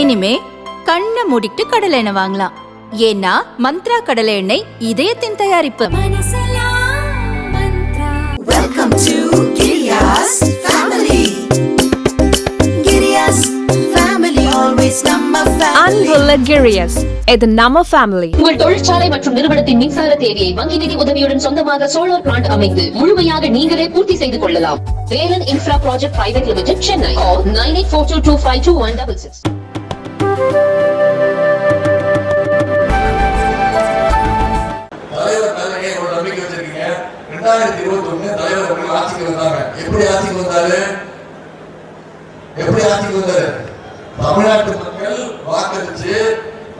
இனிமே கண்ணை மூடிட்டு கடலை எண்ணெய் வாங்கலாம். ஏன்னா மந்த்ரா கடலை எண்ணெய் இதயத்தின் தயாரிப்பு. Welcome to Giriya's family. Giriya's family, always number family. அன்புள்ள கிரியஸ் இது நம்ம ஃபேமிலி உங்கள் தொழிற்சாலை மற்றும் நிறுவனத்தின் மின்சார தேவையை வங்கி நிதி உதவியுடன் சொந்தமாக சோலார் பிளான்ட் அமைத்து முழுமையாக நீங்களே பூர்த்தி செய்து கொள்ளலாம். Velan infra project private limited Chennai nine eight four two two five two one double six ரெண்டாயிரத்தி இருபத்தி ஒண்ணு தலைவர் அவர்கள் ஆட்சிக்கு வந்தாங்க. எப்படி ஆட்சிக்கு வந்தாரு? எப்படி ஆட்சிக்கு வந்தாரு? தமிழ்நாட்டு மக்கள் வாக்களிச்சு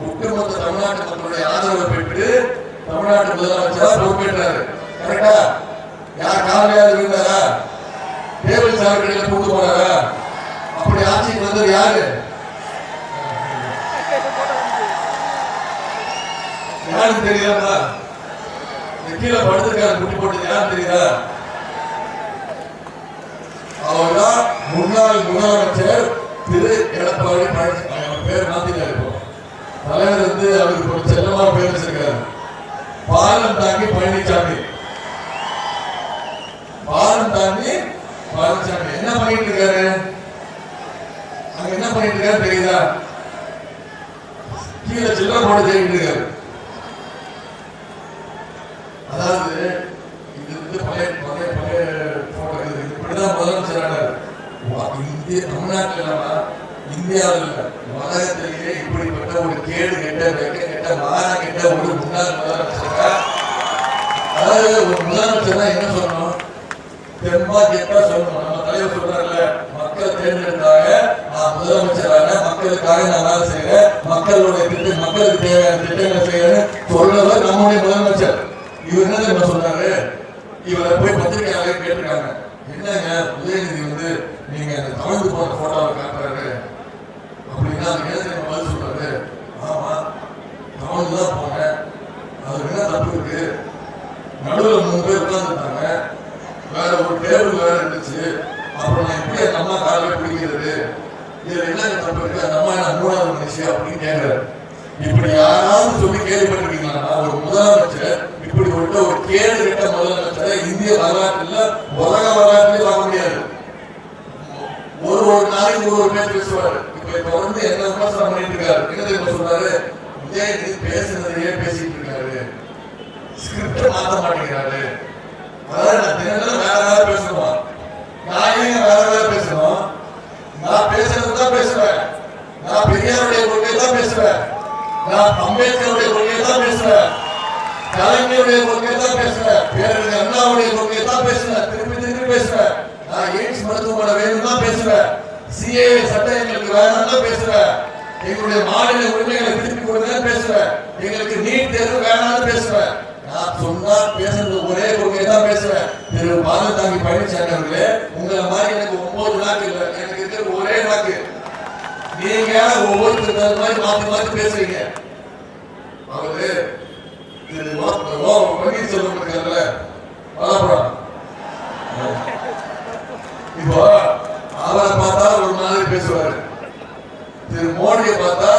ஒட்டுமொத்த தமிழ்நாட்டு மக்களுடைய ஆதரவை பெற்று தமிழ்நாட்டு முதலமைச்சரா பொறுப்பேற்றாரு. கரெக்டா யார் காலையாவது இருந்தாரா? டேபிள் சார்களில் கூட்டு போனாரா? அப்படி ஆட்சிக்கு வந்தது யாரு? யாருக்கு தெரியாதா இந்த கீழே படுத்திருக்காரு குட்டி போட்டது யார் தெரியுதா? அவர்தான் முன்னாள் முதலமைச்சர் திரு. எடப்பாடி பழனிசாமி. அவர் பேர் மாத்திட்டாரு இப்போ. தலைவர் வந்து அவருக்கு ஒரு செல்லமா பேர் வச்சிருக்காரு. பாலம் தாங்கி பழனிசாமி. பாலம் தாங்கி பழனிசாமி. என்ன பண்ணிட்டு இருக்காரு? அங்க என்ன பண்ணிட்டு இருக்காரு தெரியுதா? கீழே சில்லறை போட தேடிட்டு இருக்காரு. அதாவது இது வந்து பழைய பழைய பழைய போட்டோ இது. இப்படிதான் முதலமைச்சரானார் இந்திய தமிழ்நாட்டில் இல்லாம இந்தியாவில் இல்ல. உலகத்திலேயே இப்படிப்பட்ட ஒரு கேடு கெட்ட வெக்க கெட்ட மாற கெட்ட ஒரு முன்னாள் முதலமைச்சரா? அதாவது ஒரு முதலமைச்சர்னா என்ன சொல்லணும்? தெம்பா கெட்டா சொல்லணும். நம்ம தலைவர் சொல்றாருல்ல மக்கள் தேர்ந்தெடுத்தாங்க நான் முதலமைச்சராக மக்களுக்காக நான் வேலை செய்யறேன். மக்களுடைய திட்டம் மக்களுக்கு தேவையான திட்டங்களை செய்யறேன்னு சொல்றவர் நம்முடைய முதலமைச்சர். இவர் என்ன தெரியுமா சொல்றாரு? இவரை போய் பத்திரிகையாளர் கேட்டிருக்காங்க. என்னங்க உதயநிதி வந்து நீங்க அந்த தவழ்ந்து போன போட்டோவை காட்டுறாரு. அப்படின்னா அந்த என்ன பதில் சொல்றாரு. ஆமா தவழ்ந்து தான் போனேன். அது என்ன தப்பு இருக்கு? நடுவில் மூணு பேர் உட்கார்ந்துருந்தாங்க. வேற ஒரு டேபிள் வேற இருந்துச்சு. அப்புறம் நான் எப்படி அந்த அம்மா காலையில் பிடிக்கிறது? இதுல என்ன தப்பு இருக்கு? அந்த அம்மா என்ன மூணாவது மனுஷன் அப்படின்னு கேட்கிறாரு. இப்படி யாராவது சொல்லி கேள்விப்பட்டிருக்கீங்களா? ஒரு முதலமைச்சர் இப்படி ஒரு முதலமைச்சரை இந்திய வரலாற்றில் உலக வரலாற்றிலே வாங்க முடியாது. ஒரு ஒரு நாளைக்கு ஒரு ஒரு பேர் பேசுவாரு. இப்ப இப்ப வந்து என்ன விமர்சனம் பண்ணிட்டு இருக்காரு. என்ன தெரியுமா சொல்றாரு? உதயநிதி பேசுனதையே பேசிட்டு இருக்காரு. ஸ்கிரிப்ட் மாத்த மாட்டேங்கிறாரு. அதாவது நான் தினமும் வேற வேற பேசணும். நான் ஏன் வேற வேற பேசணும்? நான் பேசுறது தான் பேசுவேன். நான் பெரியாருடைய கொள்கை தான் பேசுவேன். நான் அம்பேத்கருடைய கொள்கை தான் பேசுவேன். கலைஞருடைய கொள்கை தான் பேசுவேன் பேரறிஞர் அண்ணாவுடைய கொள்கையை தான் பேசுவேன் திருப்பி திருப்பி பேசுவேன் நான் எய்ட்ஸ் மருத்துவமனை வேணும் தான் பேசுவேன். சிஏ சட்டம் எங்களுக்கு வேணாம் தான் பேசுவேன். எங்களுடைய மாநில உரிமைகளை திருப்பி கொடுங்க பேசுவேன். எங்களுக்கு நீட் தேர்வு வேணாம்னு பேசுவேன். நான் சொன்னா பேசுறது ஒரே கொள்கையை தான் பேசுவேன். திரு பாலதாங்கி பழனிசாமி அவர்களே உங்களை மாதிரி எனக்கு ஒன்பது நாக்கு இல்லை. எனக்கு இருக்கிற ஒரே நாக்கு. நீங்க ஒவ்வொருத்தருக்கு மாதிரி மாத்தி மாத்தி பேசுறீங்க அவரு திரு ஓ ஓ பன்னீர்செல்வம் இருக்காருல்ல வளப்புறம் இப்போ ஆதார் பார்த்தா ஒரு மாதிரி பேசுவாரு. திரு மோடியை பார்த்தா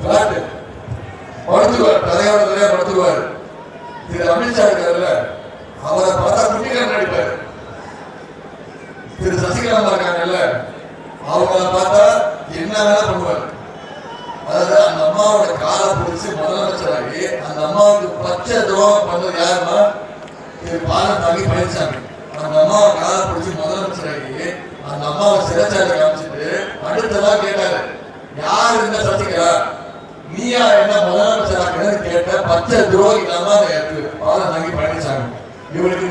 பிளாட்டு படுத்துருவார் தலையோட தலையா படுத்துருவார் திரு அமித்ஷா இருக்காருல்ல அவரை பார்த்தா குட்டிக்காரன் நடிப்பாரு. திரு சசிகலா இருக்காங்கல்ல அவங்கள பார்த்தா என்ன வேணா பண்ணுவார். அதாவது அந்த அம்மாவோட காலை முதலமைச்சராகி அந்த அம்மாவுக்கு பச்சை துரோகம் பண்ணது யாருன்னா திரு பாலத்தாங்கி பழனிசாமி அந்த அம்மாவை கால பிடிச்சி முதலமைச்சராகி அந்த அம்மாவை சிறைச்சாலை காமிச்சிட்டு அடுத்ததான் கேட்டாரு யார் என்ன சசிகலா? நீயா என்ன முதலமைச்சராக கேட்ட பச்சை துரோகி இல்லாம அந்த பாலத்தாங்கி பழனிசாமி இவளுக்கு